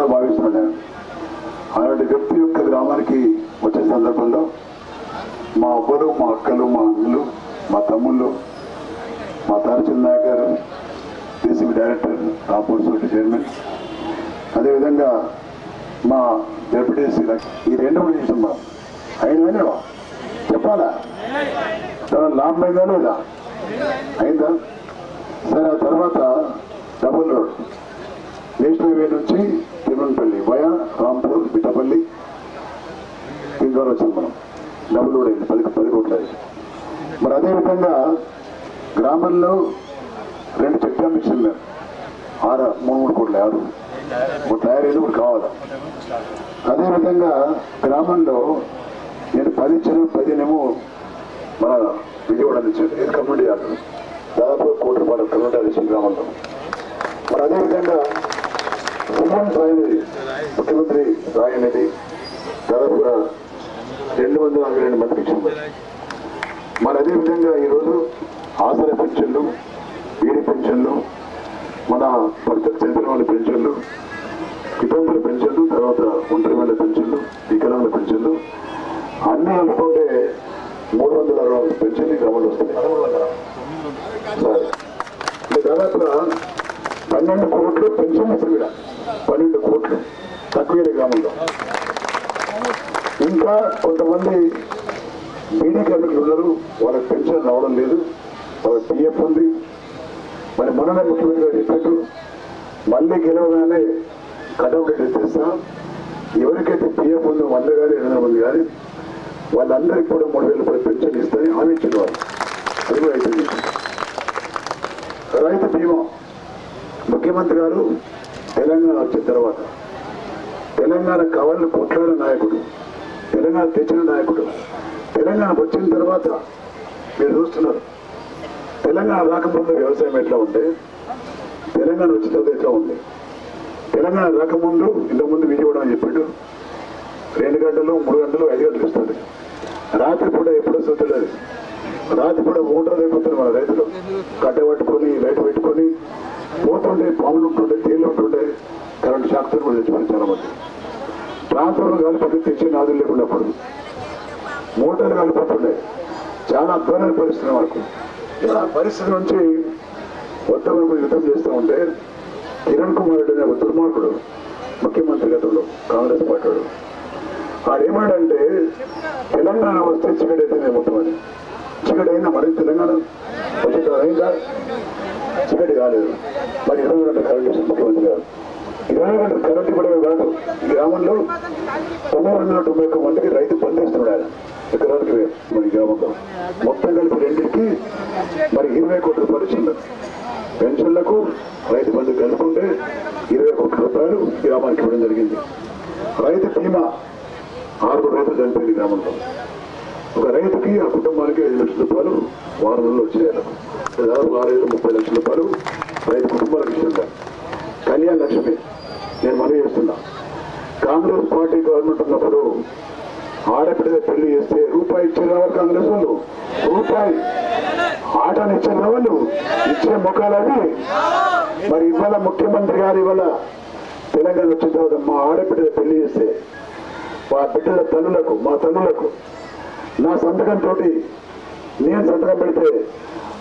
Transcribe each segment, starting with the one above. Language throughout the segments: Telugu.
చాలా భావిస్తున్నాను అలాంటి వ్యక్తి యొక్క గ్రామానికి వచ్చే సందర్భంలో మా అబ్బలు మా అక్కలు మా అన్నలు మా తమ్ముళ్ళు మా తారచంద్ నాయక్ గారు DCB director Rapur society chairman అదేవిధంగా మా డెప్యూటీసీ ఈ రెండు కూడా చేసాం మనం అయినా చెప్పాలా? తర్వాత లాభం అయిందా లేదా? అయిందా సరే ఆ తర్వాత డబుల్ రోడ్ నేషనల్ హైవే నుంచి తిరుమలపల్లి వయా రాంపూర్ బిట్టపల్లి దీని ద్వారా వచ్చింది మనం డబుల్ రోడ్ అయింది పది పది కోట్ల మరి అదేవిధంగా గ్రామంలో రెండు చెక్ డ్యామ్ మేము ఆరు మూడు మూడు కోట్లు ఆరు ఒక తయారైంది ఒకటి కావాలి? అదేవిధంగా గ్రామంలో నేను పది ఇచ్చాను పదినేమో మన విజయవాడ నుంచి ఇది కమ్యూనిటీ ఆర్డర్ దాదాపు కోటి రూపాయలు కమ్యూనిటీ హాల్ ఇచ్చింది గ్రామంలో. మరి అదేవిధంగా సీఎం రాయనిది ముఖ్యమంత్రి రాయనిది దాదాపుగా రెండు వందల అరవై రెండు మందికి ఇచ్చింది. మరి అదేవిధంగా ఈరోజు ఆసర పెన్షన్లు వీడి పెన్షన్లు మన భర్తకు చెందిన వాళ్ళ పెన్షన్లు వితంతుల పెన్షన్లు తర్వాత ఒంటరి వాళ్ళ పెన్షన్లు వికలాంగుల పెన్షన్లు అన్ని అనుకుంటే మూడు వందల అరవై నాలుగు పెన్షన్లు ఈ గ్రామంలో వస్తున్నాయి. సరే. పన్నెండు కోట్లు పెన్షన్ ఇస్తారు ఇక్కడ. పన్నెండు కోట్లు తక్కువ గ్రామంలో. ఇంకా కొంతమంది బీడీ కార్మికులు ఉన్నారు వాళ్ళకి పెన్షన్ రావడం లేదు. వాళ్ళకి ఉంది మరి మొన్ననే ముఖ్యమంత్రి గారు చెప్పినట్టు మళ్ళీ గెలవగానే కటౌట్ తెస్తాం ఎవరికైతే పిఎఫ్ ఉందో వంద కానీ రెండు వందల మంది కానీ వాళ్ళందరికీ కూడా మూడు వేల రూపాయలు పెన్షన్ ఇస్తారని హామీ ఇచ్చిన వారు అది కూడా అయిపోయింది. రైతు బీమా. ముఖ్యమంత్రి గారు తెలంగాణ వచ్చిన తర్వాత తెలంగాణ కవలను కొట్లాడిన నాయకుడు తెలంగాణ తెచ్చిన నాయకుడు తెలంగాణ వచ్చిన తర్వాత మీరు చూస్తున్నారు. తెలంగాణ రాకముందు వ్యవసాయం ఎట్లా ఉంటే తెలంగాణ వచ్చిన తర్వాత ఎట్లా ఉంది తెలంగాణ రాకముందు ఇంతకుముందు విజయవాడ అని చెప్పాడు రెండు గంటలు మూడు గంటలు ఐదు గంటలు ఇస్తుంది. రాత్రి పూట ఎప్పుడు వస్తుంది రాత్రి పూట మోటార్ అయిపోతారు మన రైతులు కట్ట పట్టుకొని లైట్ పెట్టుకొని పోతుండే పాములు ఉంటుండే తేలు ఉంటుండే. కరెంట్ షాక్తో కూడా తెచ్చుకొని చాలా మంది. ట్రాన్స్ఫార్మర్ కాలిపోతే తెచ్చి నాదులు లేకుండా అప్పుడు మోటార్లు కాలిపోతుండే చాలా అద్భుతమైన పరిస్థితి మనకు. ఇలా పరిస్థితి నుంచి మొత్తం యుద్ధం చేస్తూ ఉంటే కిరణ్ కుమార్ రెడ్డి అనే ఒక దుర్మార్గుడు ముఖ్యమంత్రి గతంలో కాంగ్రెస్ పార్టీ ఆడేమాడంటే తెలంగాణ వస్తే చీకటి అయితే మొత్తం అని. అయినా మరి తెలంగాణ? వచ్చేది అయిందా చీకటి కాలేదు. మరి ఇరవై గంటల కరెంట్ ముఖ్యమంత్రి గారు. ఇరవై గంటల కరెంట్ కూడా కాదు గ్రామంలో తొమ్మిది వందల తొంభై ఒక్క మందికి రైతు పనిచేస్తున్నాడు ఆయన. ఎకరానికి మరి మన గ్రామంలో మొత్తం కలిపి రెండింటికి మరి ఇరవై కోట్ల రూపాయలు ఇచ్చింది. పెన్షన్లకు రైతు బంధు కలుపుకుంటే ఇరవై కోట్ల రూపాయలు గ్రామానికి ఇవ్వడం జరిగింది. రైతు బీమా ఆరుగురు రైతులు చనిపోయింది గ్రామంలో. ఒక రైతుకి ఆ కుటుంబానికి ఐదు లక్షల రూపాయలు వారం రోజులు వచ్చాయి. దాదాపు ఆరు ముప్పై లక్షల రూపాయలు రైతు కుటుంబాలకు ఇచ్చిందా. కళ్యాణ్ లక్ష్మి నేను మనవి చేస్తున్నా. కాంగ్రెస్ పార్టీ గవర్నమెంట్ ఉన్నప్పుడు ఆడపిల్ల పెళ్ళి చేస్తే రూపాయి ఇచ్చిన రావాలి కాంగ్రెస్ వాళ్ళు. రూపాయి. ఆటని ఇచ్చిన వాళ్ళు ఇచ్చే ముఖాలు అవి. మరి ఇవాళ ముఖ్యమంత్రి గారు ఇవాళ తెలంగాణ వచ్చిన తర్వాత మా ఆడపిల్ల పెళ్ళి చేస్తే మా బిడ్డల తల్లులకు మా తల్లులకు నా సంతకంతో నేను సంతకం పెడితే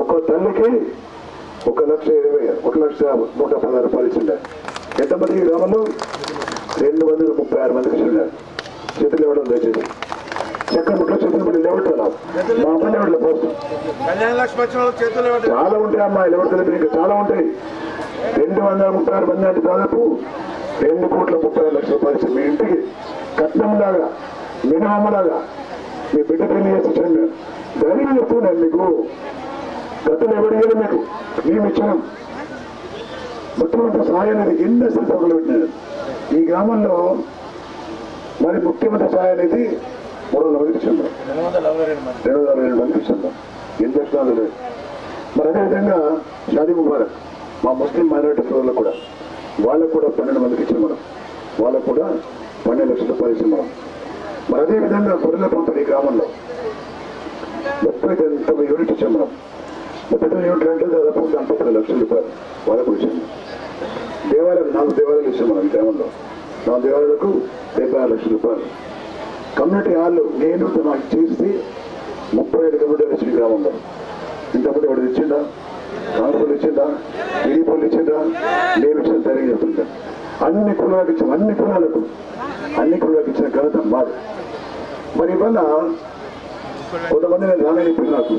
ఒక్కో తల్లికి ఒక లక్ష ఇరవై ఒక లక్ష నూట పదహారు రూపాయలు ఇచ్చిండే. ఎంతమందికి గ్రామంలో రెండు వందల ముప్పై ఆరు మందికి ఇచ్చిండే. చేతులు ఇవ్వడం దయచేసి. చక్కని ముట్ల చేతులు పడి లేవట్టాను మా అమ్మాయి లేవట్లే పోస్ట్. ఇవ్వండి. చాలా ఉంటాయి అమ్మాయిలు ఎవరు తెలియదు ఇంకా చాలా ఉంటాయి. రెండు వందల ముప్పై ఆరు మంది అంటే దాదాపు రెండు కోట్ల ముప్పై ఆరు లక్షల రూపాయలు. మీ ఇంటికి కట్నం లాగా మినిమం లాగా మీ బిడ్డ పెళ్ళి చేసి ఇచ్చాను ధైర్యం చెప్తున్నాను మీకు. గతంలో ఎవరు ఇయ్యరు మీకు. మేము ఇచ్చినాం. అనేది ఎన్ని సభలు పెట్టినారు. ఈ గ్రామంలో మరి ముఖ్యమంత్రి సహాయం అనేది మూడు వందల మందికి చెందాం రెండు వందల అరవై రెండు మంది. రెండు వందల మందికి లేదు మరి అదేవిధంగా షాదీ ముబారక్ మా ముస్లిం మైనారిటీ సోదరులకు కూడా వాళ్ళకు కూడా పన్నెండు మందికి ఇచ్చాం మనం. వాళ్ళకు కూడా పన్నెండు లక్షల రూపాయలు ఇచ్చాం మనం. మరి అదేవిధంగా గొర్రెల పంపిణీ ఈ గ్రామంలో ముప్పై తొమ్మిది యూనిట్ ఇచ్చాం మనం. ముప్పై తొమ్మిది యూనిట్ అంటే దాదాపు నలభై తొమ్మిది లక్షల రూపాయలు వాళ్ళకు ఇచ్చాము దేవాలయం నాలుగు దేవాలయాలు ఇచ్చాం మనం ఈ గ్రామంలో. నాలుగు దేవాలయాలకు డెబ్బై ఆరు లక్షల రూపాయలు. కమ్యూనిటీ హాల్ నేను నాకు చేసి ముప్పై ఐదు కమ్యూనిటీ వచ్చిన గ్రామంలో. ఇంతకుముందు ఎవరు ఇచ్చిందా కాంగ్రెస్ ఇచ్చిందా ఈడీపీలు ఇచ్చిందా నేను ఇచ్చిన ధైర్యం చెప్తుంటా అన్ని కులాలకు ఇచ్చాం అన్ని కులాలకు. అన్ని కులాలకు ఇచ్చిన ఘనత మాది. మరి ఇవల్ల కొంతమంది నేను రానని నాకు.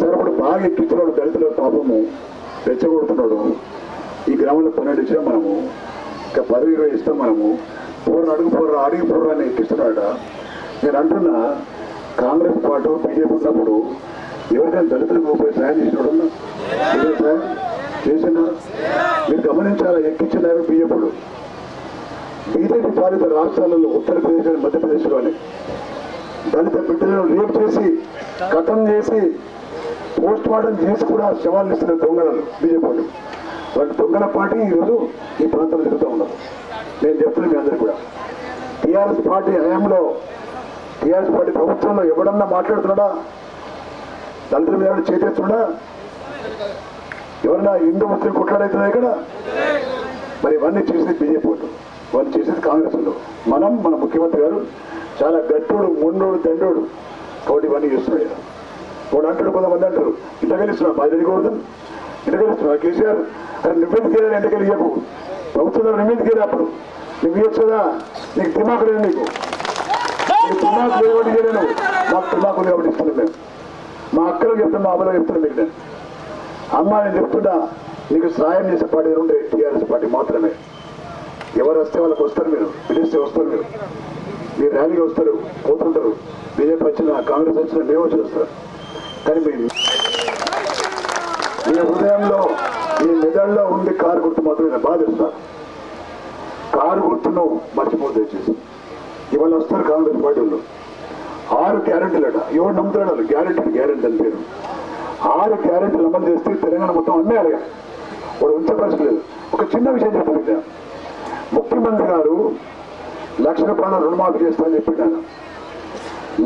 సార్ బాగా ఎక్కించిన దళితుల పాపము రెచ్చగొడుతున్నాడు. ఈ గ్రామంలో పన్నెండు ఇచ్చాం మనము. ఇంకా పదవి ఇరవై ఇస్తాం మనము పూర్వ అడుగు పూర్వ అడిగి పూర్వ అని ఎక్కిస్తున్నాడ? నేను అంటున్నా కాంగ్రెస్ పార్టీ బీజేపీ ఉన్నప్పుడు ఎవరికైనా దళితులకు పోయి సాయం చేసినాడు ఉన్నా? సాయం చేసినా మీరు గమనించాలా ఎక్కించినారు బీజేపీలు? బీజేపీ పాలిత రాష్ట్రాలలో ఉత్తరప్రదేశ్ అని మధ్యప్రదేశ్లోని దళిత బిడ్డలను రేప్ చేసి కథం చేసి పోస్ట్ మార్టం చేసి కూడా శవాలు ఇస్తున్న దొంగలను బీజేపీ వాళ్ళు దొంగల పార్టీ ఈరోజు ఈ ప్రాంతంలో తిరుగుతూ ఉన్నారు నేను చెప్తున్నాను మీ అందరికీ కూడా. టీఆర్ఎస్ పార్టీ హయాంలో టీఆర్ఎస్ పార్టీ ప్రభుత్వంలో ఎవడన్నా మాట్లాడుతున్నాడా? దళితుల మీద ఎవరైనా చేతేస్తున్నాడా ఎవరన్నా హిందూ ముస్లిం కొట్లాడవుతున్నాయి ఇక్కడ? మరి ఇవన్నీ చేసేది బీజేపీ వాళ్ళు. వాళ్ళు చేసేది కాంగ్రెస్ వాళ్ళు. మనం మన ముఖ్యమంత్రి గారు చాలా గట్టుడు మొండోడు దండోడు కాబట్టి ఇవన్నీ చేస్తున్నాడు వాడు అంటాడు కొంతమంది అంటారు ఇంటగలిస్తున్నాడు బాధ్యత గోవర్ధన్ ఇంటగలిస్తున్నాడు కేసీఆర్ అరే నువ్వెందుకు వెళ్ళాలి ఎంతకెళ్ళి ఇవ్వకు ప్రభుత్వంలో నువ్వెందుకు వెళ్ళి అప్పుడు? నువ్వు ఇవ్వచ్చుదా నీకు దిమాకు లేదు నీకు. నీకు దిమాకు లేదు కాబట్టి మాకు దిమాకు లేదు ఇస్తున్నాం మేము. మా అక్కలు చెప్తున్నా మా అమ్మలో చెప్తున్నాను మీకు నేను. అమ్మ నేను చెప్తున్నా నీకు సాయం చేసే పార్టీ ఉండే టీఆర్ఎస్ పార్టీ మాత్రమే. ఎవరు వస్తే వాళ్ళకి వస్తారు మీరు. పిలిస్తే వస్తారు మీరు. మీరు ర్యాలీకి వస్తారు పోతుంటారు బీజేపీ వచ్చిన కాంగ్రెస్ వచ్చిన మేము వచ్చి వస్తారు కానీ మీరు మీ హృదయంలో మీ మెదడులో ఉంది కారు గుర్తు మాత్రం నేను బాధిస్తాను కారు గుర్తును మర్చిపోతే చేసి ఇవాళ వస్తారు కాంగ్రెస్ పార్టీలో వాళ్ళు. ఆరు గ్యారెంటీలట ఎవరు నమ్ముతున్నాడు గ్యారెంటీ గ్యారెంటీ అని పేరు. ఆరు గ్యారెంటీలు అమలు చేస్తే తెలంగాణ మొత్తం అమ్మేయాలి వాడు ఉంచే ప్రశ్న లేదు ఒక చిన్న విషయం చెప్పండి ముఖ్యమంత్రి గారు లక్ష రూపాయల రుణమాఫీ చేస్తా అని చెప్పిండాను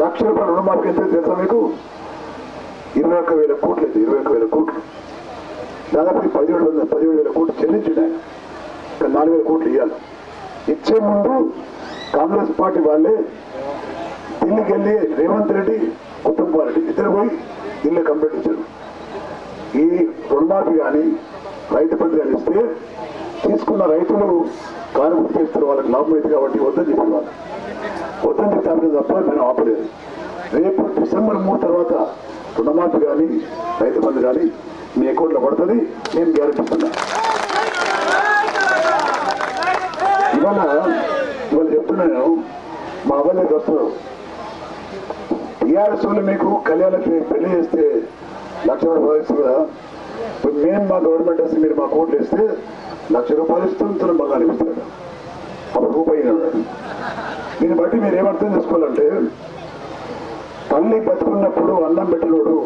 లక్ష రూపాయల రుణమాఫీ ఎంత తెలుసా మీకు? ఇరవై ఒక్క వేల కోట్లు అయితే ఇరవై ఒక్క వేల కోట్లు. దాదాపు పదిహేడు వందల పదిహేడు వేల కోట్లు చెల్లించిండు ఆయన నాలుగు వేల కోట్లు ఇవ్వాలి ఇచ్చే ముందు కాంగ్రెస్ పార్టీ వాళ్ళే ఢిల్లీకి వెళ్ళి రేవంత్ రెడ్డి కుటుంబ రెడ్డి ఇద్దరు పోయి ఇల్లు కంప్లీట్ ఇచ్చారు ఈ రుణమాఫీ కానీ రైతు బంధు కానీ ఇస్తే తీసుకున్న రైతులు కార్మికులు చేస్తారు వాళ్ళకి లాభం అయితే కాబట్టి వద్దని చెప్పి వాళ్ళు. వద్దని చెప్తాను తప్ప నేను ఆపలేదు. రేపు డిసెంబర్ మూడు తర్వాత రుణమాఫీ కానీ రైతు బంధు కానీ మీ అకౌంట్లో పడుతుంది నేను గ్యారెంటీ ఇస్తున్నా ఇవాళ ఇవాళ చెప్తున్నాను మా అవ్వలే వస్తారు టీఆర్ఎస్ వాళ్ళు మీకు కళ్యాణ పెళ్ళి చేస్తే లక్ష రూపాయలు ఇస్తారు ఇప్పుడు మేము మా గవర్నమెంట్ వస్తే మీరు మా కోట్లు ఇస్తే లక్ష రూపాయలు ఇస్తుంటున్న మాకు ఇస్తారు. అప్పుడు రూపాయి దీన్ని బట్టి మీరు ఏమర్థం చేసుకోవాలంటే తల్లి బతుకున్నప్పుడు అన్నం పెట్టినోడు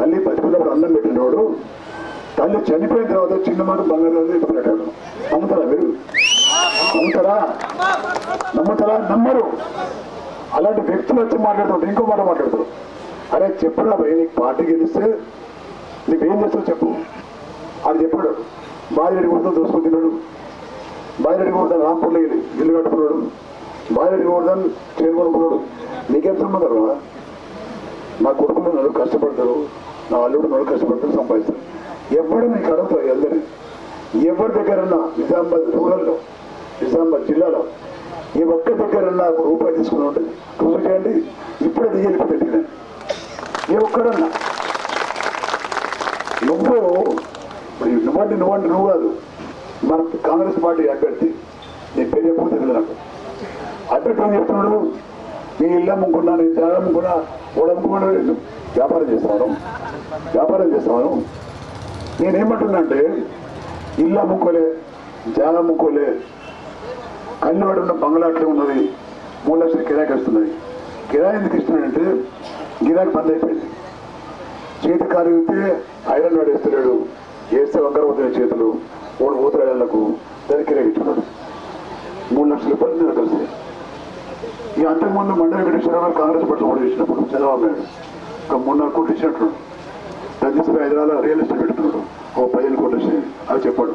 తల్లి బతుకున్నప్పుడు అన్నం పెట్టినోడు తల్లి చనిపోయిన తర్వాత చిన్న మాట బంగారం పెట్టాడు నమ్ముతారా మీరు? నమ్ముతారా? నమ్ముతారా? నమ్మరు. అలాంటి వ్యక్తులు వచ్చి మాట్లాడుతుంటారు ఇంకో మాట మాట్లాడతారు. అరే చెప్పురా భయ నీకు పార్టీ గెలిస్తే నువ్వేం చేస్తావు చెప్పు. అని చెప్పాడు. బాయిరెడ్డి కూడా దోసుకొని తిన్నాడు బాయిరెడ్డి కూడా రాంపూర్లో ఇల్లు కట్టుకున్నాడు. బాయిరెడ్డి కూడా చేను కొనుక్కున్నాడు నీకేం సంబంధం నా కొడుకులు ఉన్నారు కష్టపడతారు. నా అల్లుడు ఉన్నారు కష్టపడతారు సంపాదిస్తారు ఎవడు మీ అడుగుతారు అందరినీ ఎవరి దగ్గరన్నా నిజామాబాద్ రూరల్లో నిజామాబాద్ జిల్లాలో ఏ ఒక్క దగ్గరన్నా ఒక రూపాయి తీసుకుని ఉంటుంది రుజువు చేయండి. ఇప్పుడే దిగలిపోతుంది నేను ఏ ఒక్కడన్నా. నువ్వు మరి నువ్వండి నువ్వండి నువ్వు కాదు. మన కాంగ్రెస్ పార్టీ అభ్యర్థి నీ పేరు ఎప్పుడు తెలియదు నాకు. అభ్యర్థి ఏం చెప్తున్నాడు? నీ ఇల్లు అమ్ముకున్నా నీ తేడా అమ్ముకున్నా కూడా అమ్ముకున్నా వ్యాపారం చేస్తాను వ్యాపారం చేస్తాను నేనేమంటున్నా ఇల్లు అమ్ముకోలే జాల అమ్ముకోలే కళ్ళవాడు ఉన్న బంగ్లా అట్లే ఉన్నది మూడు లక్షలు కిరాయికి వస్తున్నాయి. కిరాయి ఎందుకు ఇస్తున్నాడంటే గిరాకి బంద్ అయిపోయింది. చేతి కాలు అయితే ఐరన్ వాడు వేస్తున్నాడు వేస్తే వంకర పోతున్నాయి చేతులు మూడు మూత్రాలకు దానికి కిరాయి ఇచ్చున్నాడు మూడు లక్షల రూపాయలు నేను కలిసి ఈ అంతకుముందు మండల వెంకటేశ్వరరావు కాంగ్రెస్ పట్ల కూడా ఇచ్చినప్పుడు చంద్రబాబు నాయుడు ఒక మూడు నాలుగు కోట్లు ఇచ్చినట్టు దాన్ని తీసుకుని హైదరాబాద్ రియల్ ఎస్టేట్ పెడుతున్నాడు ఓ పదిహేను కోట్ల వచ్చినాయి అవి చెప్పాడు.